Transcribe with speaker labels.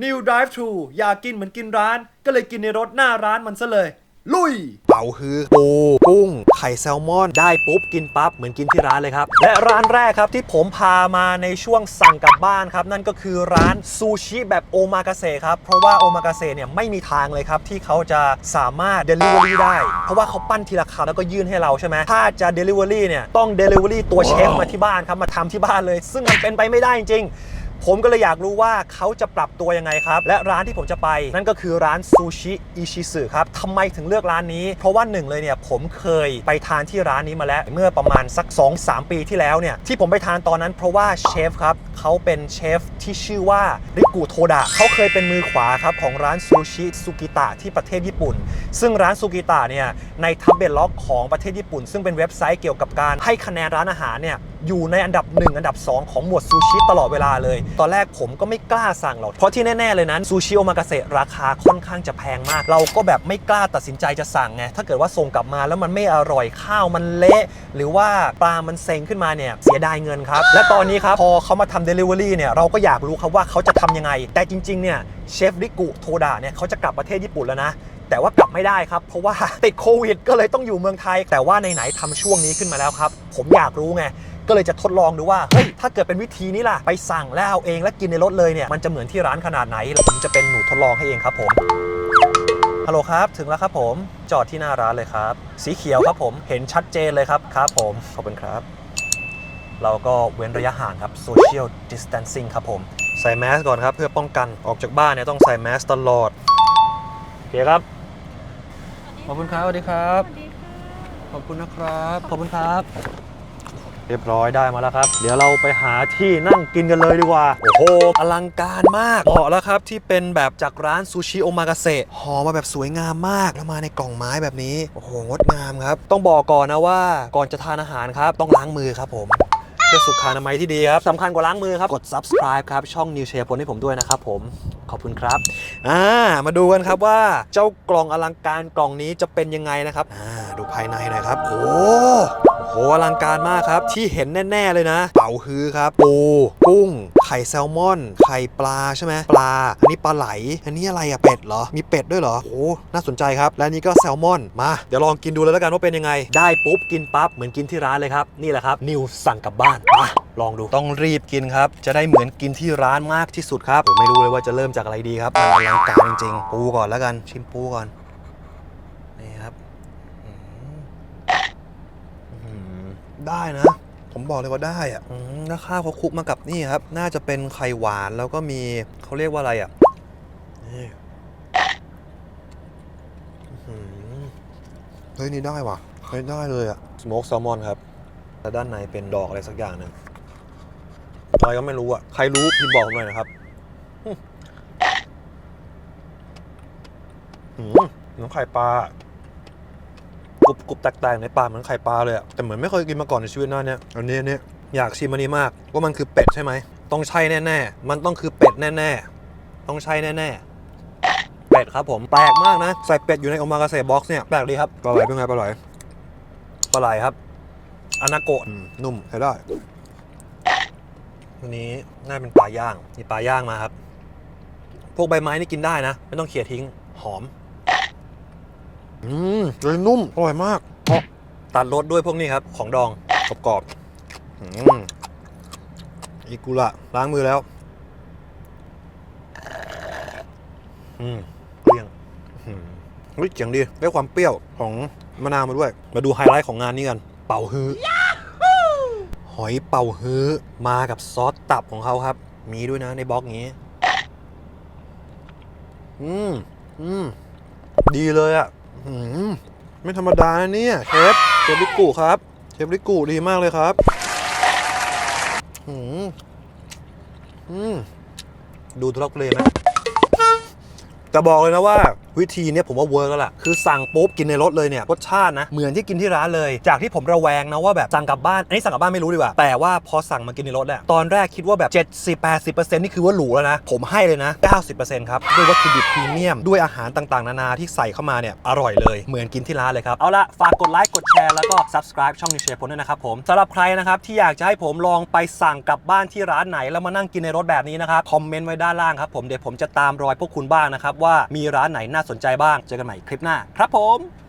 Speaker 1: New Drive Thru อยากกินเหมือนกินร้าน ก็เลยกินในรถหน้าร้านมันซะเลย ลุย
Speaker 2: เป๋าฮือปูกุ้ง ไข่แซลมอน ได้ปุ๊บกินปั๊บ เหมือนกินที่ร้านเลยครับ และร้านแรกครับที่ผมพามาในช่วงสั่งกลับบ้านครับ นั่นก็คือร้านซูชิแบบโอมากาเสะครับ เพราะว่าโอมากาเสะเนี่ยไม่มีทางเลยครับ ที่เขาจะสามารถ Delivery ได้ เพราะว่าเขาปั้นทีละคำแล้วก็ยื่นให้เราใช่ไหมถ้าจะ Delivery เนี่ยต้อง Delivery ตัวเชฟมาที่บ้านครับมาทำที่บ้านเลย ซึ่งมันเป็นไปไม่ได้จริงๆ ผมก็เลยอยากรู้ว่าเขาจะปรับตัวยังไงครับ และร้านที่ผมจะไป นั่นก็คือร้านซูชิอิชิสึครับทำไมถึงเลือกร้านนี้ เพราะว่าหนึ่งเลยเนี่ยผมเคยไปทานที่ร้านนี้มาแล้ว เมื่อประมาณสัก 2-3 ปีที่แล้วเนี่ยที่ผมไปทานตอนนั้นเพราะว่าเชฟครับเขาเป็นเชฟที่ชื่อว่าริกุโทดะเขาเคยเป็นมือขวาครับของร้านซูชิสุกิตะที่ประเทศญี่ปุ่น ซึ่งร้านซูกิตะเนี่ยในทับเบลล็อกของประเทศญี่ปุ่น ซึ่งเป็นเว็บไซต์เกี่ยวกับการให้คะแนนร้านอาหารเนี่ย อยู่ในอันดับ 1 อันดับ 2 ของหมวดซูชิตลอดเวลาเลย ตอนแรกผมก็ไม่กล้าสั่งหรอก เพราะที่แน่ ๆ เลยนั้นซูชิโอมากาเสะราคาค่อนข้างจะแพงมาก เราก็แบบไม่กล้าตัดสินใจจะสั่งไง ถ้าเกิดว่าส่งกลับมาแล้วมันไม่อร่อยข้าวมันเละ หรือว่าปลามันเซ็งขึ้นมาเนี่ยเสียดายเงินครับ และตอนนี้ครับพอเขามาทำเดลิเวอรี่เนี่ยเราก็อยากรู้ครับว่าเขาจะทำยังไง แต่จริงๆเนี่ยเชฟริกุโทดะเนี่ยเขาจะกลับประเทศญี่ปุ่นแล้วนะแต่ว่ากลับไม่ได้ครับ เพราะว่าติดโควิดก็เลยต้องอยู่เมืองไทย แต่ว่าในไหนๆทำช่วงนี้ขึ้นมาแล้วครับ ผมอยากรู้ไง ก็เลยจะทดลองดูว่าเฮ้ยถ้าเกิดเป็นวิธีนี้ล่ะไปสั่งแล้วเอาเองแล้วกินในรถเลยเนี่ยมันจะเหมือนที่ร้านขนาดไหนแล้วผมจะเป็นหนูทดลองให้เองครับผมฮัลโหลครับ ถึงแล้วครับผม จอดที่หน้าร้านเลยครับ สีเขียวครับผมเห็นชัดเจนเลยครับครับผมขอบคุณครับ เราก็เว้นระยะห่างครับ social distancing ครับผม ใส่แมสก่อนครับเพื่อป้องกันออกจากบ้านเนี่ยต้องใส่แมสตลอดโอเคครับ ขอบคุณครับสวัสดีครับ ขอบคุณนะครับ ขอบคุณครับ เรียบร้อยได้มาแล้วครับ เดี๋ยวเราไปหาที่นั่งกินกันเลยดีกว่า โอ้โห อลังการมากเหมาะแล้วครับที่เป็นแบบจากร้านซูชิโอมากาเสะห่อมาแบบสวยงามมาก แล้วมาในกล่องไม้แบบนี้ โอ้โห งดงามครับ ต้องบอกก่อนนะว่าก่อนจะทานอาหารครับ ต้องล้างมือครับผมเพื่อสุขอนามัยที่ดีครับสำคัญกว่าล้างมือครับ กด subscribe ครับ ช่อง New s h a p e ให้ผมด้วยนะครับผมขอบคุณครับ อ่า มาดูกันครับว่าเจ้ากล่องอลังการกล่องนี้จะเป็นยังไงนะครับ อ่า ดูภายในหน่อยครับ โอ้ โหอลังการมากครับ ที่เห็นแน่ ๆ เลยนะ เป๋าฮือครับ ปู กุ้ง ไข่แซลมอน ไข่ปลาใช่ไหมปลา อันนี้ปลาไหล อันนี้อะไรอะเป็ดเหรอ มีเป็ดด้วยเหรอ โอ้น่าสนใจครับ และนนี้ก็แซลมอน มา เดี๋ยวลองกินดูเลยแล้วกันว่าเป็นยังไง ได้ปุ๊บกินปั๊บ เหมือนกินที่ร้านเลยครับ นี่แหละครับ นิวสั่งกลับบ้านมาลองดู ต้องรีบกินครับ จะได้เหมือนกินที่ร้านมากที่สุดครับ ผมไม่รู้เลยว่าจะเริ่มจากอะไรดีครับอลังการจริงๆ ปูก่อนแล้วกัน ชิมปูก่อนครับอืมอืม ได้นะ ผมบอกเลยว่าได้อะอืมแล้วข้าวเขาคลุกมากับนี่ครับ น่าจะเป็นไข่หวานแล้วก็มีเขาเรียกว่าอะไรอะนี่อื้อหือเฮ้ยนี่ได้ว่ะเฮ้ยได้เลยอะสโมกแซลมอนครับแล้วด้านในเป็นดอกอะไรสักอย่างหนึ่งอะไรก็ไม่รู้อะใครรู้พิมพ์บอกผมหน่อยนะครับอืมเหมือนไข่ปลา กรุบกรุบแตกๆในปากเหมือนไข่ปลาเลยอะแต่เหมือนไม่เคยกินมาก่อนในชีวิตหน้าเนี้ยอันนี้อันนี้อยากชิมอันนี้มากว่ามันคือเป็ดใช่ไหมต้องใช่แน่ๆ มันต้องคือเป็ดแน่ๆ ต้องใช่แน่ๆ เป็ดครับผมแปลกมากนะ ใส่เป็ดอยู่ในโอมากาเสะบ็อกซ์เนี่ยแปลกดีครับปลาไหลเป็นไงปลาไหลปลาไหลครับอนาโกะอืมนุ่มใช้ได้วันนี้น่าเป็นปลาย่างมีปลาย่างมาครับ พวกใบไม้นี่กินได้นะ ไม่ต้องเขี่ยทิ้งหอม อืมเลยนุ่ม อร่อยมากเพราะตัดรสด้วยพวกนี้ครับ ของดองกรอบๆอืมอิกุระล้างมือแล้ว อืมเปรี้ยงอืมเฮ้ยเจ๋งดีได้ความเปรี้ยวของมะนาวมาด้วย มาดูไฮไลท์ของงานนี้กัน เป่าฮื้อหอยเป่าฮื้อมากับซอสตับของเขาครับ มีด้วยนะในบล็อกนี้ อืม อืม ดีเลยอะ่ะอืม ไม่ธรรมดานะเนี่ยเชฟเชฟลิกุครับเชฟลิกุดีมากเลยครับอืมดูทุลักทุเลไหมแต่บอกเลยนะว่าวิธีเนี้ยผมว่าเวิร์กแล้วล่ะ คือสั่งปุ๊บกินในรถเลยเนี่ยรสชาตินะ เหมือนที่กินที่ร้านเลย จากที่ผมระแวงนะว่าแบบสั่งกลับบ้าน อันนี้สั่งกลับบ้านไม่รู้ดีกว่า แต่ว่าพอสั่งมากินในรถเนี่ยตอนแรกคิดว่าแบบ 70-80%นี่คือว่าหรูแล้วนะ ผมให้เลยนะ 90%ครับ ด้วยวัตถุดิบพรีเมียม ด้วยอาหารต่างๆ นานาที่ใส่เข้ามาเนี่ยอร่อยเลย เหมือนกินที่ร้านเลยครับ เอาละฝากกดไลค์กดแชร์แล้วก็ subscribe ช่องนิเชียพลด้วยนะครับผมสำหรับใครนะครับที่อยากจะให้ผมลองไปสั่งกลับบ้านที่ร้านไหนแล้วมานั่งกินในรถแบบนี้นะครับคอมเมนต์ไว้ด้านล่างครับผมเดี๋ยวผมจะตามรอยพวกคุณบ้างนะครับว่ามีร้านไหนน่าสนใจบ้าง เจอกันใหม่คลิปหน้า ครับผม